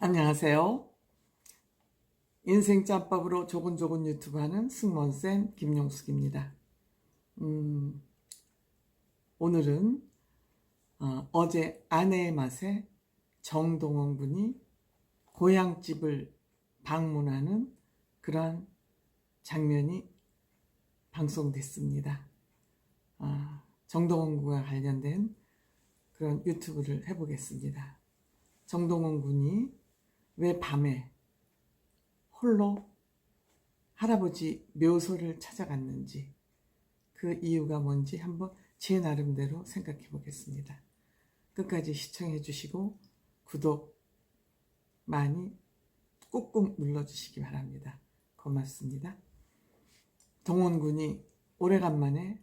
안녕하세요. 인생 짬밥으로 조곤조곤 유튜브 하는 승무원쌤 김용숙입니다. 음, 오늘은 어, 제 아내의 맛에 정동원 군이 고향집을 방문하는 그러한 장면이 방송됐습니다. 아, 정동원 군과 관련된 그런 유튜브를 해보겠습니다. 정동원 군이 왜 밤에 홀로 할아버지 묘소를 찾아갔는지 그 이유가 뭔지 한번 제 나름대로 생각해 보겠습니다. 끝까지 시청해 주시고 구독 많이 꾹꾹 눌러주시기 바랍니다. 고맙습니다. 동원군이 오래간만에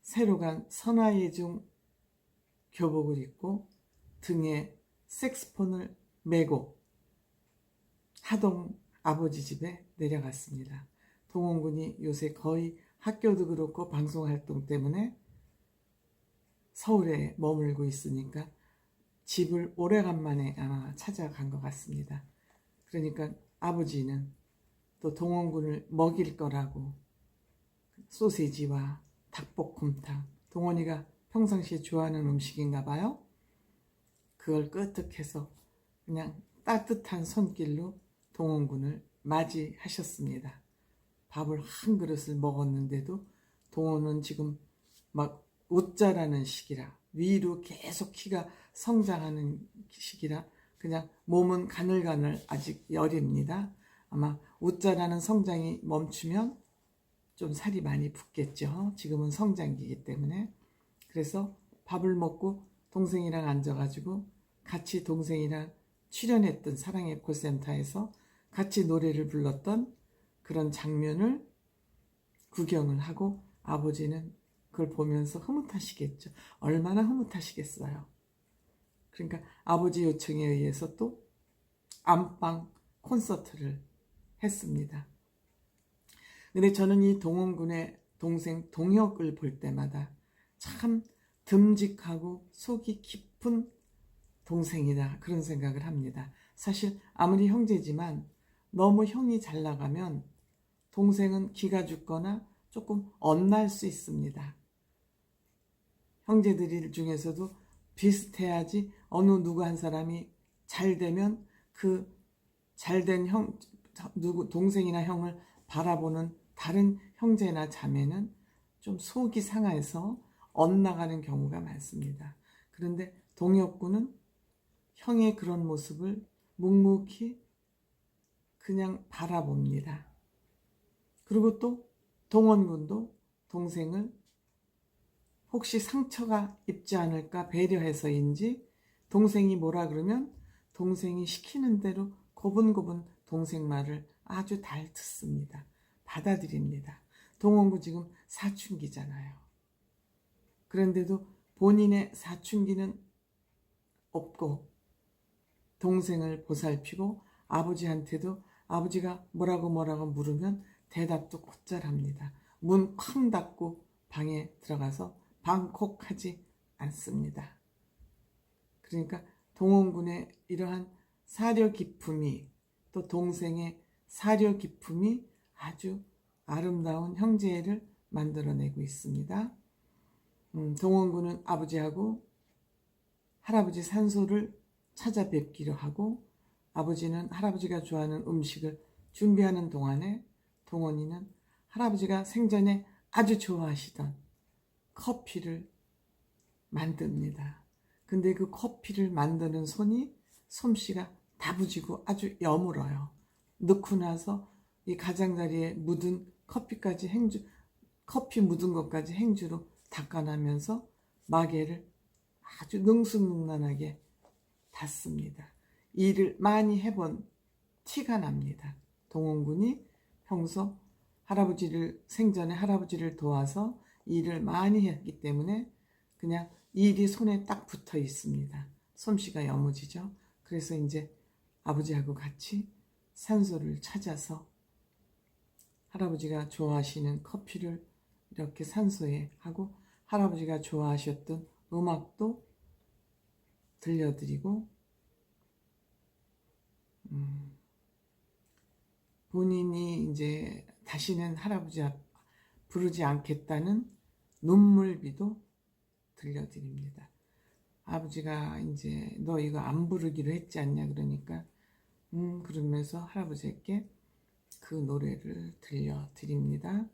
새로 간 선화예중 교복을 입고 등에 색스폰을 메고 하동 아버지 집에 내려갔습니다. 동원군이 요새 거의 학교도 그렇고 방송 활동 때문에 서울에 머물고 있으니까 집을 오래간만에 아마 찾아간 것 같습니다. 그러니까 아버지는 또 동원군을 먹일 거라고 소세지와 닭볶음탕, 동원이가 평상시에 좋아하는 음식인가 봐요. 그걸 끄떡해서 그냥 따뜻한 손길로 동원군을 맞이하셨습니다. 밥을 한 그릇을 먹었는데도 동원은 지금 막 웃자라는 시기라 위로 계속 키가 성장하는 시기라 그냥 몸은 가늘가늘 아직 열입니다. 아마 웃자라는 성장이 멈추면 좀 살이 많이 붙겠죠. 지금은 성장기이기 때문에. 그래서 밥을 먹고 동생이랑 앉아가지고 같이 동생이랑 출연했던 사랑의 콜센터에서 같이 노래를 불렀던 그런 장면을 구경을 하고 아버지는 그걸 보면서 흐뭇하시겠죠. 얼마나 흐뭇하시겠어요. 그러니까 아버지 요청에 의해서 또 안방 콘서트를 했습니다. 근데 저는 이 동원군의 동생 동혁을 볼 때마다 참 듬직하고 속이 깊은 동생이다. 그런 생각을 합니다. 사실 아무리 형제지만 너무 형이 잘 나가면 동생은 기가 죽거나 조금 엇날 수 있습니다. 형제들 중에서도 비슷해야지 어느 누구 한 사람이 잘 되면 그 잘된 형, 누구, 동생이나 형을 바라보는 다른 형제나 자매는 좀 속이 상해서 엇나가는 경우가 많습니다. 그런데 동혁군은 형의 그런 모습을 묵묵히 그냥 바라봅니다. 그리고 또 동원군도 동생을 혹시 상처가 입지 않을까 배려해서인지 동생이 뭐라 그러면 동생이 시키는 대로 고분고분 동생 말을 아주 잘 듣습니다. 받아들입니다. 동원군 지금 사춘기잖아요. 그런데도 본인의 사춘기는 없고 동생을 보살피고 아버지한테도 아버지가 뭐라고 뭐라고 물으면 대답도 곧잘 합니다. 문 쾅 닫고 방에 들어가서 방콕하지 않습니다. 그러니까 동원군의 이러한 사려 기품이 또 동생의 사려 기품이 아주 아름다운 형제를 만들어내고 있습니다. 음, 동원군은 아버지하고 할아버지 산소를 찾아뵙기로 하고 아버지는 할아버지가 좋아하는 음식을 준비하는 동안에 동원이는 할아버지가 생전에 아주 좋아하시던 커피를 만듭니다. 근데 그 커피를 만드는 손이 솜씨가 다부지고 아주 여물어요. 넣고 나서 이 가장자리에 묻은 커피까지 행주, 커피 묻은 것까지 행주로 닦아나면서 마개를 아주 능수능란하게 닿습니다. 일을 많이 해본 티가 납니다. 동원군이 평소 할아버지를 생전에 할아버지를 도와서 일을 많이 했기 때문에 그냥 일이 손에 딱 붙어 있습니다. 솜씨가 여무지죠. 그래서 이제 아버지하고 같이 산소를 찾아서 할아버지가 좋아하시는 커피를 이렇게 산소에 하고 할아버지가 좋아하셨던 음악도 들려드리고 음, 본인이 이제 다시는 할아버지 앞 부르지 않겠다는 눈물비도 들려드립니다. 아버지가 이제 너 이거 안 부르기로 했지 않냐 그러니까 음 그러면서 할아버지께 그 노래를 들려드립니다.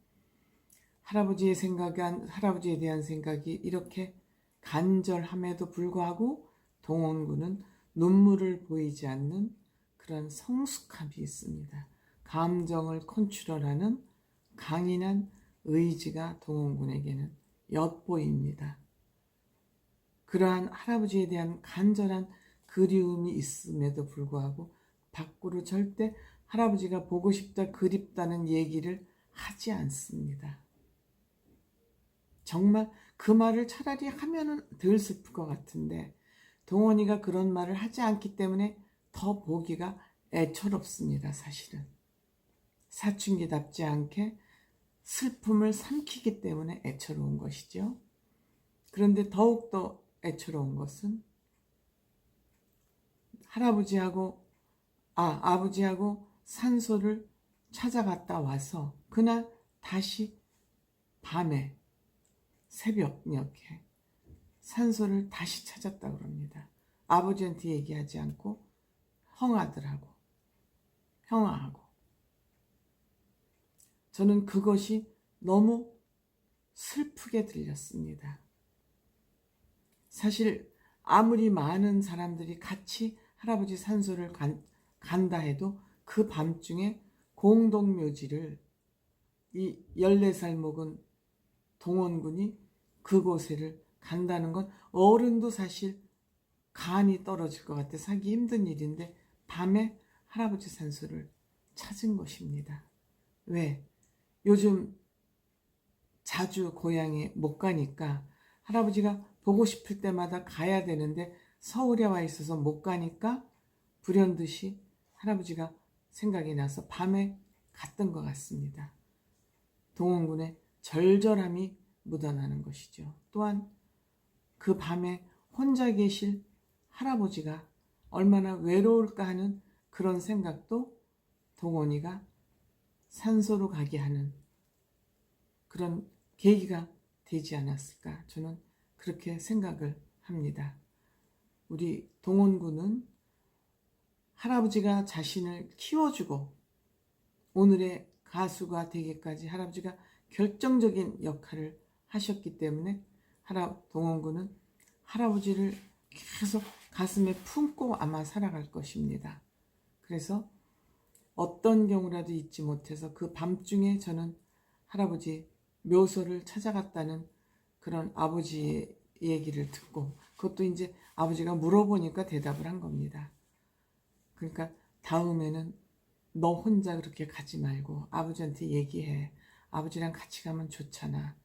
할아버지의 생각이 할아버지에 대한 생각이 이렇게 간절함에도 불구하고 동원군은 눈물을 보이지 않는 그런 성숙함이 있습니다. 감정을 컨트롤하는 강인한 의지가 동원군에게는 엿보입니다. 그러한 할아버지에 대한 간절한 그리움이 있음에도 불구하고 밖으로 절대 할아버지가 보고 싶다 그립다는 얘기를 하지 않습니다. 정말 그 말을 차라리 하면은 덜 슬플 것 같은데 동원이가 그런 말을 하지 않기 때문에 더 보기가 애처롭습니다. 사실은 사춘기답지 않게 슬픔을 삼키기 때문에 애처로운 것이죠. 그런데 더욱더 애처로운 것은 할아버지하고 아 아버지하고 산소를 찾아갔다 와서 그날 다시 밤에 새벽녘에 산소를 다시 찾았다 그럽니다. 아버지한테 얘기하지 않고 형아들하고 형아하고 저는 그것이 너무 슬프게 들렸습니다. 사실 아무리 많은 사람들이 같이 할아버지 산소를 간, 간다 해도 그 밤중에 공동묘지를 이 14살 먹은 동원군이 그곳에를 간다는 건 어른도 사실 간이 떨어질 것 같아 사기 힘든 일인데 밤에 할아버지 산소를 찾은 것입니다. 왜? 요즘 자주 고향에 못 가니까 할아버지가 보고 싶을 때마다 가야 되는데 서울에 와 있어서 못 가니까 불현듯이 할아버지가 생각이 나서 밤에 갔던 것 같습니다. 동원군의 절절함이 묻어나는 것이죠. 또한 그 밤에 혼자 계실 할아버지가 얼마나 외로울까 하는 그런 생각도 동원이가 산소로 가게 하는 그런 계기가 되지 않았을까 저는 그렇게 생각을 합니다. 우리 동원군은 할아버지가 자신을 키워주고 오늘의 가수가 되기까지 할아버지가 결정적인 역할을 하셨기 때문에 할아, 동원군은 할아버지를 계속 가슴에 품고 아마 살아갈 것입니다. 그래서 어떤 경우라도 잊지 못해서 그 밤중에 저는 할아버지 묘소를 찾아갔다는 그런 아버지의 얘기를 듣고 그것도 이제 아버지가 물어보니까 대답을 한 겁니다. 그러니까 다음에는 너 혼자 그렇게 가지 말고 아버지한테 얘기해. 아버지랑 같이 가면 좋잖아.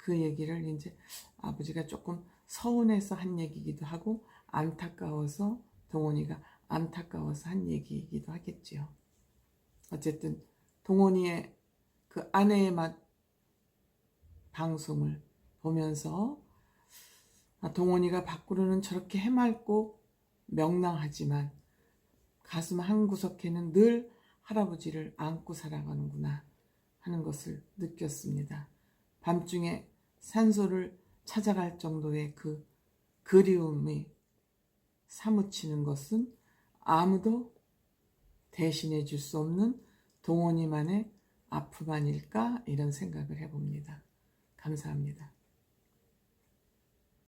그 얘기를 이제 아버지가 조금 서운해서 한 얘기기도 하고 안타까워서 동원이가 안타까워서 한 얘기이기도 하겠지요. 어쨌든 동원이의 그 아내의 맛 방송을 보면서 아, 동원이가 밖으로는 저렇게 해맑고 명랑하지만 가슴 한 구석에는 늘 할아버지를 안고 살아가는구나 하는 것을 느꼈습니다. 밤중에 산소를 찾아갈 정도의 그 그리움이 사무치는 것은 아무도 대신해 줄 수 없는 동원이만의 아픔 아닐까 이런 생각을 해봅니다. 감사합니다.